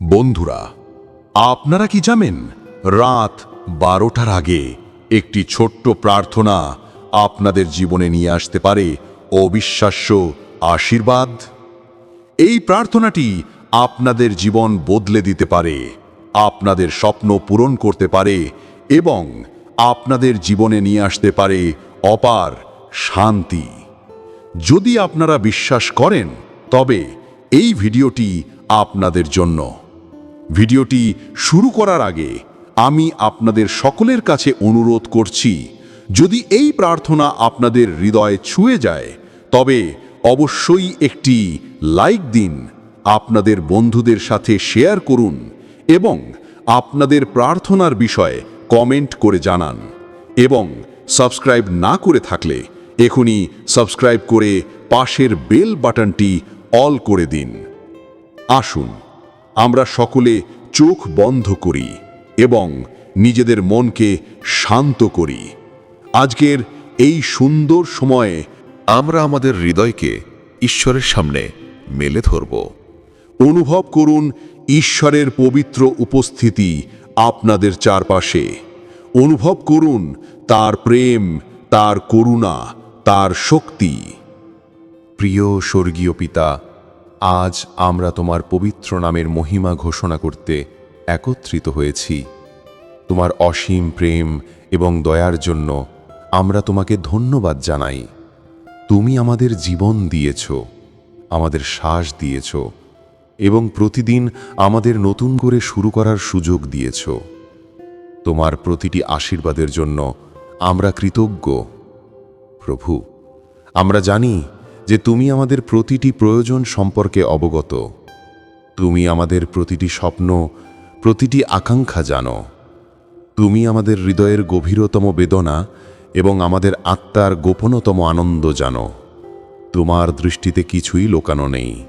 বন্ধুরা, আপনারা কি জানেন, রাত বারোটার আগে একটি ছোট্ট প্রার্থনা আপনাদের জীবনে নিয়ে আসতে পারে অবিশ্বাস্য আশীর্বাদ? এই প্রার্থনাটি আপনাদের জীবন বদলে দিতে পারে, আপনাদের স্বপ্ন পূরণ করতে পারে এবং আপনাদের জীবনে নিয়ে আসতে পারে অপার শান্তি। যদি আপনারা বিশ্বাস করেন, তবে এই ভিডিওটি আপনাদের জন্য। ভিডিওটি শুরু করার আগে আমি আপনাদের সকলের কাছে অনুরোধ করছি, যদি এই প্রার্থনা আপনাদের হৃদয়ে ছুঁয়ে যায়, তবে অবশ্যই একটি লাইক দিন, আপনাদের বন্ধুদের সাথে শেয়ার করুন এবং আপনাদের প্রার্থনার বিষয়ে কমেন্ট করে জানান এবং সাবস্ক্রাইব না করে থাকলে এখনই সাবস্ক্রাইব করে পাশের বেল বাটনটি অল করে দিন। আসুন। আমরা সকলে চোখ বন্ধ করি এবং নিজেদের মনকে শান্ত করি। আজকের এই সুন্দর সময়ে আমরা আমাদের হৃদয়কে ঈশ্বরের সামনে মেলে ধরব। অনুভব করুন ঈশ্বরের পবিত্র উপস্থিতি আপনাদের চারপাশে। অনুভব করুন তার প্রেম, তার করুণা, তার শক্তি। প্রিয় স্বর্গীয় পিতা আজ আমরা তোমার পবিত্র নামের মহিমা ঘোষণা করতে একত্রিত হয়েছি। তোমার অসীম প্রেম এবং দয়ার জন্য আমরা তোমাকে ধন্যবাদ জানাই। তুমি আমাদের জীবন দিয়েছ, আমাদের শ্বাস দিয়েছ এবং প্রতিদিন আমাদের নতুন করে শুরু করার সুযোগ দিয়েছ। তোমার প্রতিটি আশীর্বাদের জন্য আমরা কৃতজ্ঞ। প্রভু, আমরা জানি যে তুমি আমাদের প্রতিটি প্রয়োজন সম্পর্কে অবগত। তুমি আমাদের প্রতিটি স্বপ্ন, প্রতিটি আকাঙ্ক্ষা জানো। তুমি আমাদের হৃদয়ের গভীরতম বেদনা এবং আমাদের আত্মার গোপনতম আনন্দ জানো। তোমার দৃষ্টিতে কিছুই লোকানো নেই।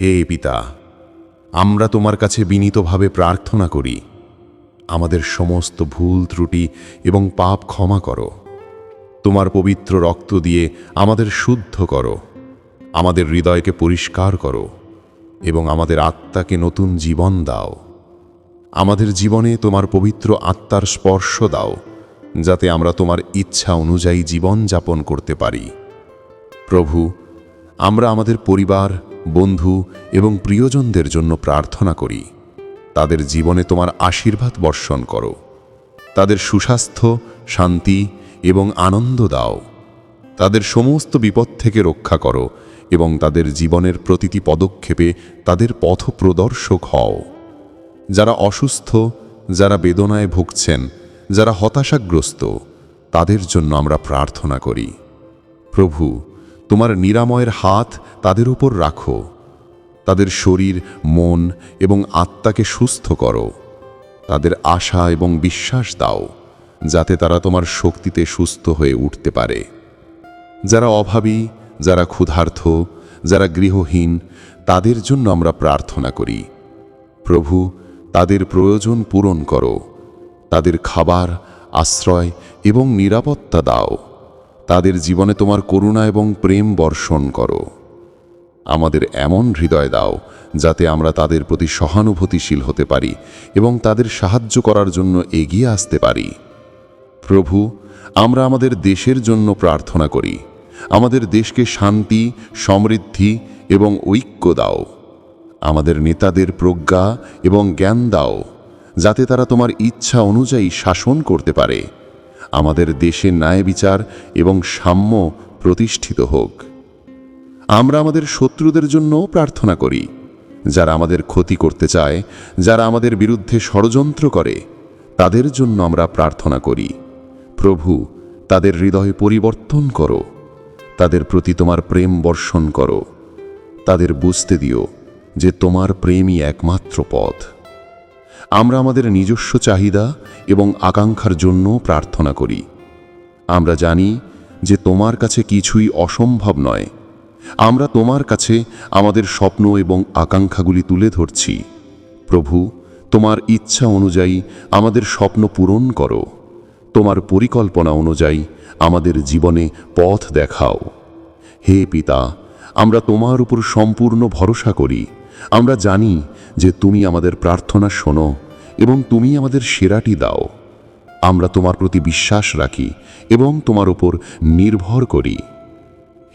হে পিতা, আমরা তোমার কাছে বিনীতভাবে প্রার্থনা করি। আমাদের সমস্ত ভুল ত্রুটি এবং পাপ ক্ষমা করো। তোমার পবিত্র রক্ত দিয়ে আমাদের শুদ্ধ করো, আমাদের হৃদয়কে পরিষ্কার করো এবং আমাদের আত্মাকে নতুন জীবন দাও। আমাদের জীবনে তোমার পবিত্র আত্মার স্পর্শ দাও, যাতে আমরা তোমার ইচ্ছা অনুযায়ী জীবন যাপন করতে পারি। প্রভু, আমরা আমাদের পরিবার, বন্ধু এবং প্রিয়জনদের জন্য প্রার্থনা করি, তাদের জীবনে তোমার আশীর্বাদ বর্ষণ করো। তাদের সুস্বাস্থ্য, শান্তি এবং আনন্দ দাও। তাদের সমস্ত বিপদ থেকে রক্ষা করো এবং তাদের জীবনের প্রতিটি পদক্ষেপে তাদের পথ প্রদর্শক হও। যারা অসুস্থ, যারা বেদনায় ভুগছেন, যারা হতাশাগ্রস্ত, তাদের জন্য আমরা প্রার্থনা করি। প্রভু, তোমার নিরাময়ের হাত তাদের উপর রাখো। তাদের শরীর, মন এবং আত্মাকে সুস্থ করো। তাদের আশা এবং বিশ্বাস দাও। যাতে তারা তোমার শক্তিতে সুস্থ হয়ে উঠতে পারে। যারা অভাবী, যারা ক্ষুধার্থ, যারা গৃহহীন, তাদের জন্য আমরা প্রার্থনা করি। প্রভু, তাদের প্রয়োজন পূরণ করো। তাদের খাবার, আশ্রয় এবং নিরাপত্তা দাও। তাদের জীবনে তোমার করুণা এবং প্রেম বর্ষণ করো। আমাদের এমন হৃদয় দাও, যাতে আমরা তাদের প্রতি সহানুভূতিশীল হতে পারি এবং তাদের সাহায্য করার জন্য এগিয়ে আসতে পারি। প্রভু, আমরা আমাদের দেশের জন্য প্রার্থনা করি। আমাদের দেশকে শান্তি, সমৃদ্ধি এবং ঐক্য দাও। আমাদের নেতাদের প্রজ্ঞা এবং জ্ঞান দাও, যাতে তারা তোমার ইচ্ছা অনুযায়ী শাসন করতে পারে। আমাদের দেশে ন্যায় বিচার এবং সাম্য প্রতিষ্ঠিত হোক। আমরা আমাদের শত্রুদের জন্যও প্রার্থনা করি। যারা আমাদের ক্ষতি করতে চায়, যারা আমাদের বিরুদ্ধে ষড়যন্ত্র করে, তাদের জন্য আমরা প্রার্থনা করি। প্রভু, তাদের হৃদয় পরিবর্তন করো। তাদের প্রতি তোমার প্রেম বর্ষণ করো। তাদের বুঝতে দিও যে তোমার প্রেমই একমাত্র পথ। আমরা আমাদের নিজস্ব চাহিদা এবং আকাঙ্ক্ষার জন্য প্রার্থনা করি। আমরা জানি যে তোমার কাছে কিছুই অসম্ভব নয়। আমরা তোমার কাছে আমাদের স্বপ্ন এবং আকাঙ্ক্ষাগুলি তুলে ধরছি। প্রভু, তোমার ইচ্ছা অনুযায়ী আমাদের স্বপ্ন পূরণ করো। তোমার পরিকল্পনা অনুযায়ী আমাদের জীবনে পথ দেখাও। হে পিতা, আমরা তোমার উপর সম্পূর্ণ ভরসা করি। আমরা জানি যে তুমি আমাদের প্রার্থনা শোনো এবং তুমি আমাদের সেরাটি দাও। আমরা তোমার প্রতি বিশ্বাস রাখি এবং তোমার উপর নির্ভর করি।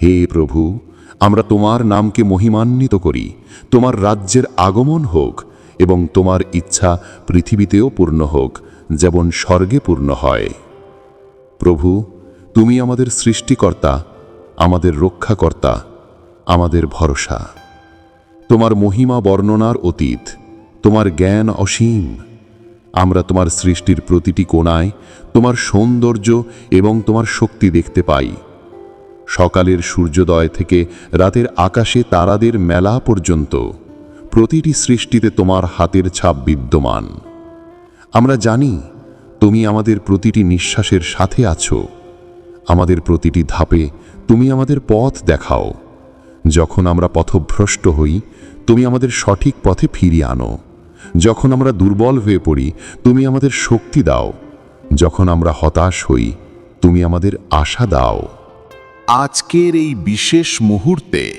হে প্রভু, আমরা তোমার নামকে মহিমান্বিত করি। তোমার রাজ্যের আগমন হোক এবং তোমার ইচ্ছা পৃথিবীতেও পূর্ণ হোক। যেমন স্বর্গে পূর্ণ হয়। প্রভু, তুমি আমাদের সৃষ্টিকর্তা, আমাদের রক্ষাকর্তা, আমাদের ভরসা। তোমার মহিমা বর্ণনার অতীত, তোমার জ্ঞান অসীম। আমরা তোমার সৃষ্টির প্রতিটি কোণায় তোমার সৌন্দর্য এবং তোমার শক্তি দেখতে পাই। সকালের সূর্যোদয় থেকে রাতের আকাশে তারাদের মেলা পর্যন্ত প্রতিটি সৃষ্টিতে তোমার হাতের ছাপ বিদ্যমান। আমরা জানি তুমি আমাদের প্রতিটি নিঃশ্বাসের সাথে আছো। আমাদের প্রতিটি ধাপে তুমি আমাদের পথ দেখাও। যখন আমরা পথভ্রষ্ট হই, তুমি আমাদের সঠিক পথে ফিরিয়ে আনো। যখন আমরা দুর্বল হয়ে পড়ি, তুমি আমাদের শক্তি দাও। যখন আমরা হতাশ হই, তুমি আমাদের আশা দাও। আজকের এই বিশেষ মুহূর্তে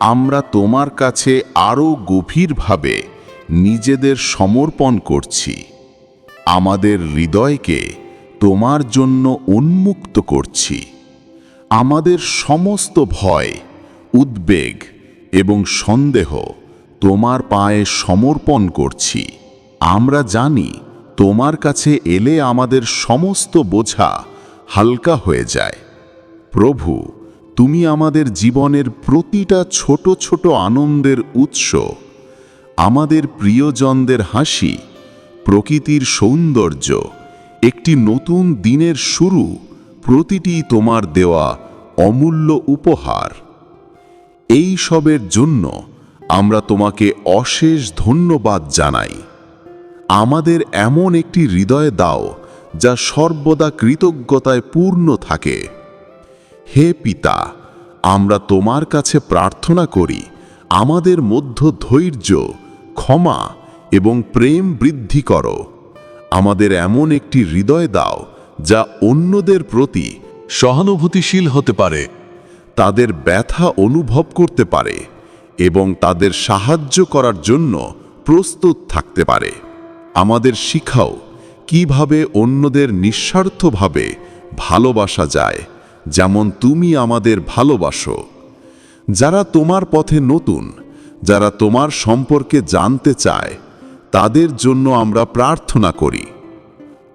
আমরা তোমার কাছে আরও গভীরভাবে নিজেদের সমর্পণ করছি। আমাদের হৃদয়কে তোমার জন্য উন্মুক্ত করছি। আমাদের সমস্ত ভয়, উদ্বেগ এবং সন্দেহ তোমার পায়ে সমর্পণ করছি। আমরা জানি তোমার কাছে এলে আমাদের সমস্ত বোঝা হালকা হয়ে যায়। প্রভু, তুমি আমাদের জীবনের প্রতিটা ছোট ছোট আনন্দের উৎস, আমাদের প্রিয়জনদের হাসি প্রকৃতির সৌন্দর্য। একটি নতুন দিনের শুরু, প্রতিটি তোমার দেওয়া অমূল্য উপহার। এই সবের জন্য আমরা তোমাকে অশেষ ধন্যবাদ জানাই। আমাদের এমন একটি হৃদয় দাও, যা সর্বদা কৃতজ্ঞতায় পূর্ণ থাকে। হে পিতা, আমরা তোমার কাছে প্রার্থনা করি, আমাদের মধ্য ধৈর্য, ক্ষমা এবং প্রেম বৃদ্ধি করো। আমাদের এমন একটি হৃদয় দাও, যা অন্যদের প্রতি সহানুভূতিশীল হতে পারে, তাদের ব্যথা অনুভব করতে পারে এবং তাদের সাহায্য করার জন্য প্রস্তুত থাকতে পারে। আমাদের শিখাও কীভাবে অন্যদের নিঃস্বার্থভাবে ভালোবাসা যায়, যেমন তুমি আমাদের ভালোবাসো। যারা তোমার পথে নতুন, যারা তোমার সম্পর্কে জানতে চায় তাদের জন্য আমরা প্রার্থনা করি।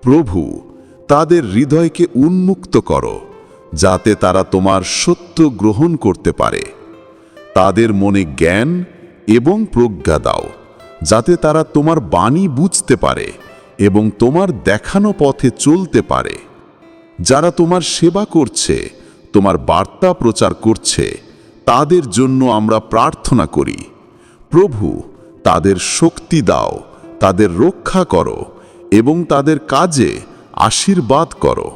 প্রভু, তাদের হৃদয়কে উন্মুক্ত করো, যাতে তারা তোমার সত্য গ্রহণ করতে পারে। তাদের মনে জ্ঞান এবং প্রজ্ঞা দাও, যাতে তারা তোমার বাণী বুঝতে পারে এবং তোমার দেখানো পথে চলতে পারে। যারা তোমার সেবা করছে, তোমার বার্তা প্রচার করছে, তাদের জন্য আমরা প্রার্থনা করি। প্রভু, তাদের শক্তি দাও। তাদের রক্ষা করো এবং তাদের কাজে আশীর্বাদ করো।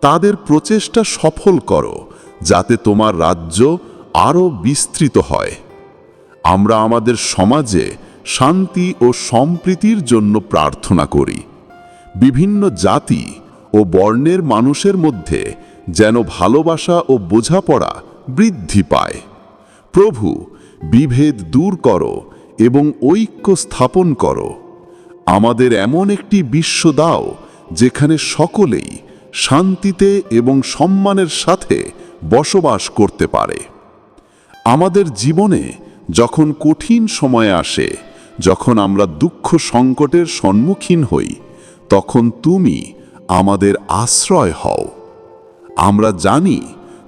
তাদের প্রচেষ্টা সফল করো, যাতে তোমার রাজ্য আরও বিস্তৃত হয়। আমরা আমাদের সমাজে শান্তি ও সম্প্রীতির জন্য প্রার্থনা করি। বিভিন্ন জাতি ও বর্ণের মানুষের মধ্যে যেন ভালোবাসা ও বোঝাপড়া বৃদ্ধি পায়। প্রভু, বিভেদ দূর করো এবং ঐক্য স্থাপন করো। আমাদের এমন একটি বিশ্ব দাও, যেখানে সকলেই শান্তিতে এবং সম্মানের সাথে বসবাস করতে পারে। আমাদের জীবনে যখন কঠিন সময় আসে, যখন আমরা দুঃখ সংকটের সম্মুখীন হই, তখন তুমি আমাদের আশ্রয় হও। আমরা জানি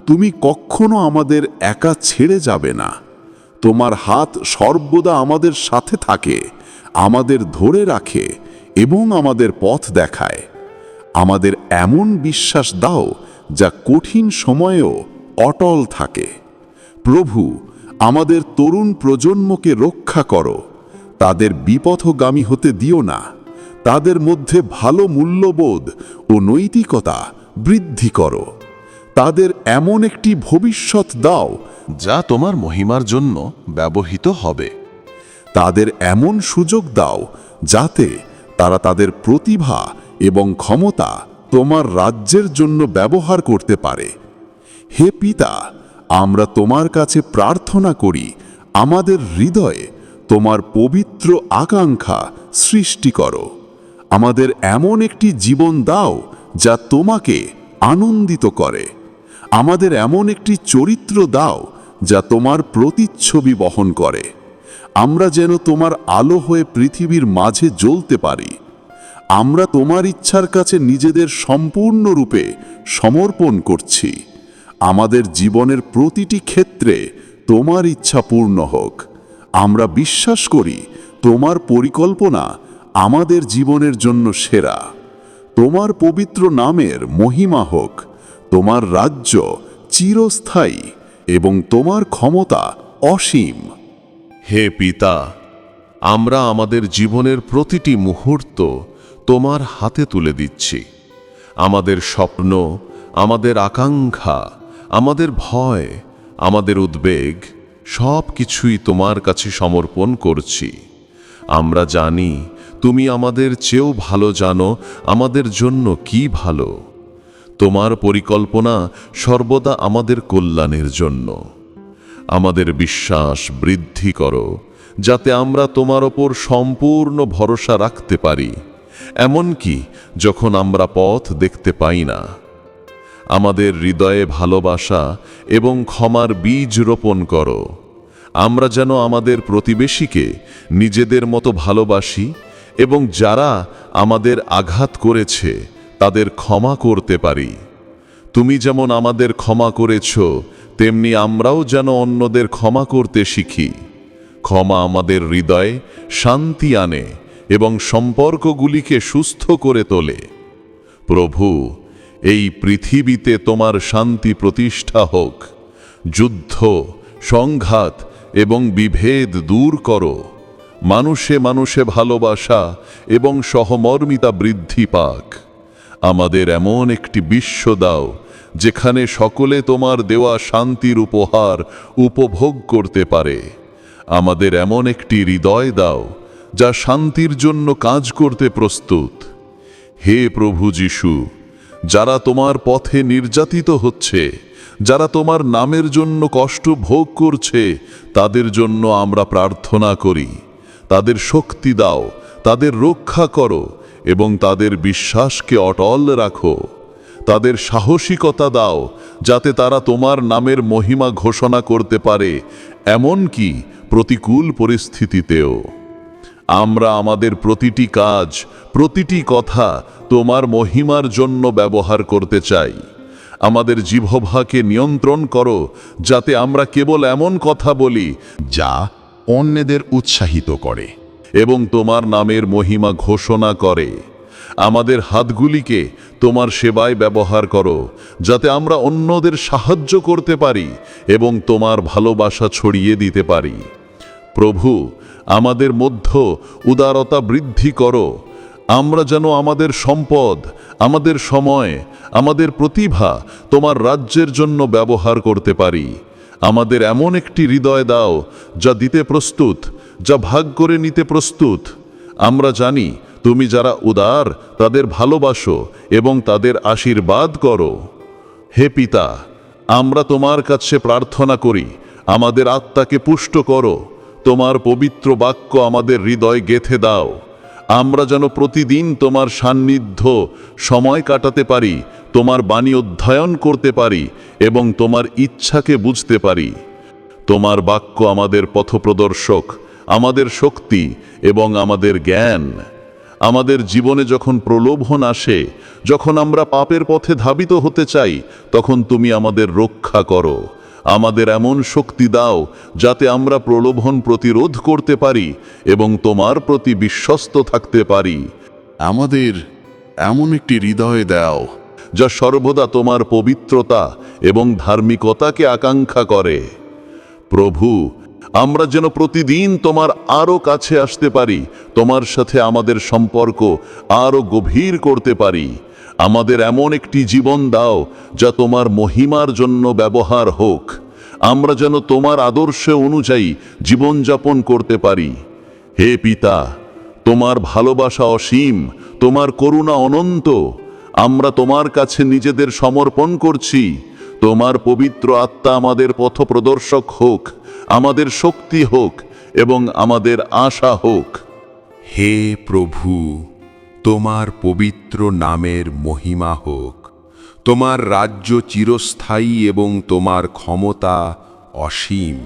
তুমি কখনো আমাদের একা ছেড়ে যাবে না। তোমার হাত সর্বদা আমাদের সাথে থাকে, আমাদের ধরে রাখে এবং আমাদের পথ দেখায়। আমাদের এমন বিশ্বাস দাও যা কঠিন সময়েও অটল থাকে। প্রভু, আমাদের তরুণ প্রজন্মকে রক্ষা করো। তাদের বিপথগামী হতে দিও না। তাদের মধ্যে ভালো মূল্যবোধ ও নৈতিকতা বৃদ্ধি করো। তাদের এমন একটি ভবিষ্যৎ দাও যা তোমার মহিমার জন্য ব্যবহৃত হবে। তাদের এমন সুযোগ দাও যাতে তারা তাদের প্রতিভা এবং ক্ষমতা তোমার রাজ্যের জন্য ব্যবহার করতে পারে। হে পিতা, আমরা তোমার কাছে প্রার্থনা করি, আমাদের হৃদয়ে তোমার পবিত্র আকাঙ্ক্ষা সৃষ্টি করো। আমাদের এমন একটি জীবন দাও যা তোমাকে আনন্দিত করে। আমাদের এমন একটি চরিত্র দাও যা তোমার প্রতিচ্ছবি বহন করে। আমরা যেন তোমার আলো হয়ে পৃথিবীর মাঝে জ্বলতে পারি। আমরা তোমার ইচ্ছার কাছে নিজেদের সম্পূর্ণরূপে সমর্পণ করছি। আমাদের জীবনের প্রতিটি ক্ষেত্রে তোমার ইচ্ছা পূর্ণ হোক। আমরা বিশ্বাস করি তোমার পরিকল্পনা আমাদের জীবনের জন্য সেরা। তোমার পবিত্র নামের মহিমা হোক। তোমার রাজ্য চিরস্থায়ী। এবং তোমার ক্ষমতা অসীম। হে পিতা, আমরা আমাদের জীবনের প্রতিটি মুহূর্ত তোমার হাতে তুলে দিচ্ছি। আমাদের স্বপ্ন, আমাদের আকাঙ্ক্ষা, আমাদের ভয়, আমাদের উদ্বেগ সব কিছুই তোমার কাছে সমর্পণ করছি। আমরা জানি তুমি আমাদের চেয়েও ভালো জানো আমাদের জন্য কি ভালো। তোমার পরিকল্পনা সর্বদা আমাদের কল্যাণের জন্য। আমাদের বিশ্বাস বৃদ্ধি করো, যাতে আমরা তোমার ওপর সম্পূর্ণ ভরসা রাখতে পারি, এমনকি যখন আমরা পথ দেখতে পাই না। আমাদের হৃদয়ে ভালোবাসা এবং ক্ষমার বীজ রোপণ করো। আমরা যেন আমাদের প্রতিবেশীকে নিজেদের মতো ভালোবাসি এবং যারা আমাদের আঘাত করেছে তাদের ক্ষমা করতে পারি। তুমি যেমন আমাদের ক্ষমা করেছ, তেমনি আমরাও যেন অন্যদের ক্ষমা করতে শিখি। ক্ষমা আমাদের হৃদয়ে শান্তি আনে এবং সম্পর্কগুলিকে সুস্থ করে তোলে। প্রভু, এই পৃথিবীতে তোমার শান্তি প্রতিষ্ঠা হোক। যুদ্ধ, সংঘাত এবং বিভেদ দূর করো। মানুষে মানুষে ভালোবাসা এবং সহমর্মিতা বৃদ্ধি পাক। আমাদের এমন একটি বিশ্ব দাও, যেখানে সকলে তোমার দেওয়া শান্তির উপহার উপভোগ করতে পারে। আমাদের এমন একটি হৃদয় দাও, যা শান্তির জন্য কাজ করতে প্রস্তুত। হে প্রভু যিশু, যারা তোমার পথে নির্যাতিত হচ্ছে, যারা তোমার নামের জন্য কষ্ট ভোগ করছে, তাদের জন্য আমরা প্রার্থনা করি। তাদের শক্তি দাও, তাদের রক্ষা করো এবং তাদের বিশ্বাসকে অটল রাখো। তাদের সাহসিকতা দাও, যাতে তারা তোমার নামের মহিমা ঘোষণা করতে পারে, এমনকি প্রতিকূল পরিস্থিতিতেও। আমরা আমাদের প্রতিটি কাজ, প্রতিটি কথা তোমার মহিমার জন্য ব্যবহার করতে চাই। আমাদের জিভভাকে নিয়ন্ত্রণ করো, যাতে আমরা কেবল এমন কথা বলি যা অন্যদের উৎসাহিত করে। এবং তোমার নামের মহিমা ঘোষণা করে। আমাদের হাতগুলিকে তোমার সেবায় ব্যবহার করো, যাতে আমরা অন্যদের সাহায্য করতে পারি এবং তোমার ভালোবাসা ছড়িয়ে দিতে পারি। প্রভু, আমাদের মধ্য উদারতা বৃদ্ধি করো। আমরা যেন আমাদের সম্পদ, আমাদের সময়, আমাদের প্রতিভা তোমার রাজ্যের জন্য ব্যবহার করতে পারি। আমাদের এমন একটি হৃদয় দাও, যা দিতে প্রস্তুত যা ভাগ করে নিতে প্রস্তুত। আমরা জানি, তুমি যারা উদার, তাদের ভালোবাসো এবং তাদের আশীর্বাদ করো। হে পিতা, আমরা তোমার কাছে প্রার্থনা করি, আমাদের আত্মাকে পুষ্ট করো, তোমার পবিত্র বাক্য আমাদের হৃদয় গেথে দাও। আমরা যেন প্রতিদিন তোমার সান্নিধ্য সময় কাটাতে পারি, তোমার বাণী অধ্যয়ন করতে পারি এবং তোমার ইচ্ছাকে বুঝতে পারি। তোমার বাক্য আমাদের পথপ্রদর্শক আমাদের শক্তি এবং আমাদের জ্ঞান। আমাদের জীবনে যখন প্রলোভন আসে যখন আমরা পাপের পথে ধাবিত হতে চাই তখন তুমি আমাদের রক্ষা করো। আমাদের এমন শক্তি দাও যাতে আমরা প্রলোভন প্রতিরোধ করতে পারি এবং তোমার প্রতি বিশ্বস্ত থাকতে পারি। আমাদের এমন একটি হৃদয় দাও যা সর্বদা তোমার পবিত্রতা এবং ধার্মিকতাকে আকাঙ্ক্ষা করে। প্রভু আমরা যেন প্রতিদিন তোমার আরও কাছে আসতে পারি, তোমার সাথে আমাদের সম্পর্ক আরও গভীর করতে পারি। আমাদের এমন একটি জীবন দাও, যা তোমার মহিমার জন্য ব্যবহার হোক। আমরা যেন তোমার আদর্শ অনুযায়ী জীবনযাপন করতে পারি। হে পিতা, তোমার ভালোবাসা অসীম, তোমার করুণা অনন্ত। আমরা তোমার কাছে নিজেদের সমর্পণ করছি। তোমার পবিত্র আত্মা আমাদের পথপ্রদর্শক হোক। আমাদের শক্তি হোক এবং আমাদের আশা হোক। হে প্রভু, তোমার পবিত্র নামের মহিমা হোক। তোমার রাজ্য চিরস্থায়ী এবং তোমার ক্ষমতা অসীম।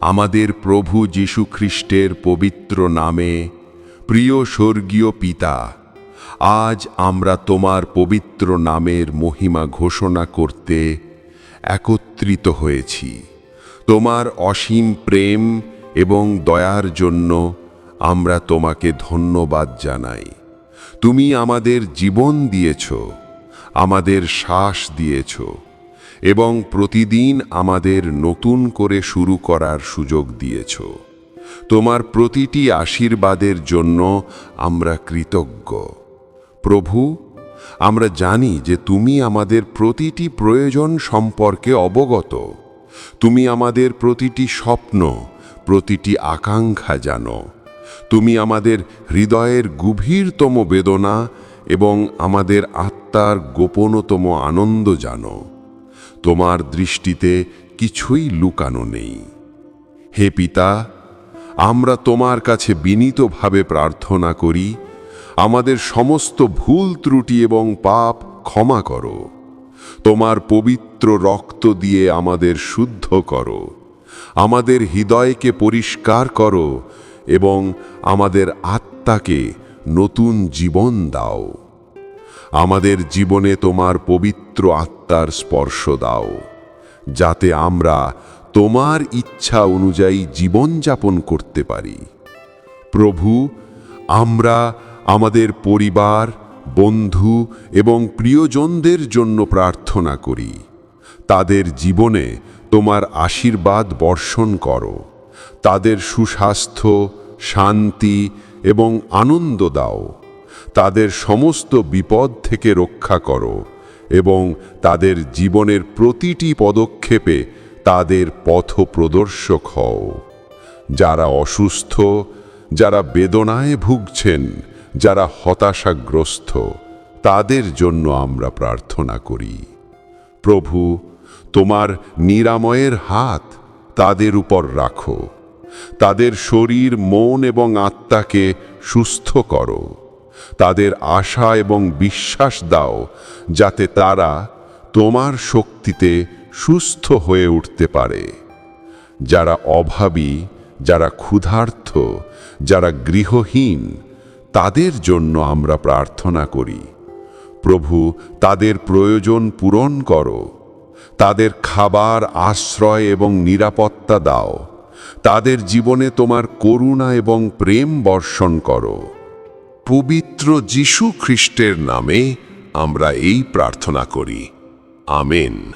আমাদের প্রভু যীশু খ্রিস্টের পবিত্র নামে প্রিয় স্বর্গীয় পিতা, আজ আমরা তোমার পবিত্র নামের মহিমা ঘোষণা করতে একত্রিত হয়েছি। তোমার অসীম প্রেম এবং দয়ার জন্য আমরা তোমাকে ধন্যবাদ জানাই। তুমি আমাদের জীবন দিয়েছ, আমাদের শ্বাস দিয়েছ এবং প্রতিদিন আমাদের নতুন করে শুরু করার সুযোগ দিয়েছ। তোমার প্রতিটি আশীর্বাদের জন্য আমরা কৃতজ্ঞ। প্রভু, আমরা জানি যে তুমি আমাদের প্রতিটি প্রয়োজন সম্পর্কে অবগত। তুমি আমাদের প্রতিটি স্বপ্ন, প্রতিটি আকাঙ্ক্ষা জানো। তুমি আমাদের হৃদয়ের গভীরতম বেদনা এবং আমাদের আত্মার গোপনতম আনন্দ জানো। তোমার দৃষ্টিতে কিছুই লুকানো নেই। হে পিতা, আমরা তোমার কাছে বিনীতভাবে প্রার্থনা করি, আমাদের সমস্ত ভুল ত্রুটি এবং পাপ ক্ষমা করো। তোমার পবিত্র রক্ত দিয়ে আমাদের শুদ্ধ করো। আমাদের হৃদয়কে পরিষ্কার করো এবং আমাদের আত্মাকে নতুন জীবন দাও। আমাদের জীবনে তোমার পবিত্র আত্মার স্পর্শ দাও, যাতে আমরা তোমার ইচ্ছা অনুযায়ী জীবনযাপন করতে পারি। প্রভু, আমরা আমাদের পরিবার বন্ধু এবং প্রিয়জনদের জন্য প্রার্থনা করি। তাদের জীবনে তোমার আশীর্বাদ বর্ষণ করো। তাদের সুস্বাস্থ্য, শান্তি এবং আনন্দ দাও। তাদের সমস্ত বিপদ থেকে রক্ষা করো এবং তাদের জীবনের প্রতিটি পদক্ষেপে তাদের পথ প্রদর্শক হও। যারা অসুস্থ, যারা বেদনায় ভুগছেন যারা হতাশাগ্রস্ত, তাদের জন্য আমরা প্রার্থনা করি। প্রভু, তোমার নিরাময়ের হাত তাদের উপর রাখো। তাদের শরীর, মন এবং আত্মাকে সুস্থ করো। তাদের আশা এবং বিশ্বাস দাও, যাতে তারা তোমার শক্তিতে সুস্থ হয়ে উঠতে পারে। যারা অভাবী, যারা ক্ষুধার্থ যারা গৃহহীন তাদের জন্য আমরা প্রার্থনা করি। প্রভু, তাদের প্রয়োজন পূরণ করো। তাদের খাবার আশ্রয় এবং নিরাপত্তা দাও। তাদের জীবনে তোমার করুণা এবং প্রেম বর্ষণ করো। পবিত্র যীশু খ্রিস্টের নামে আমরা এই প্রার্থনা করি। আমেন।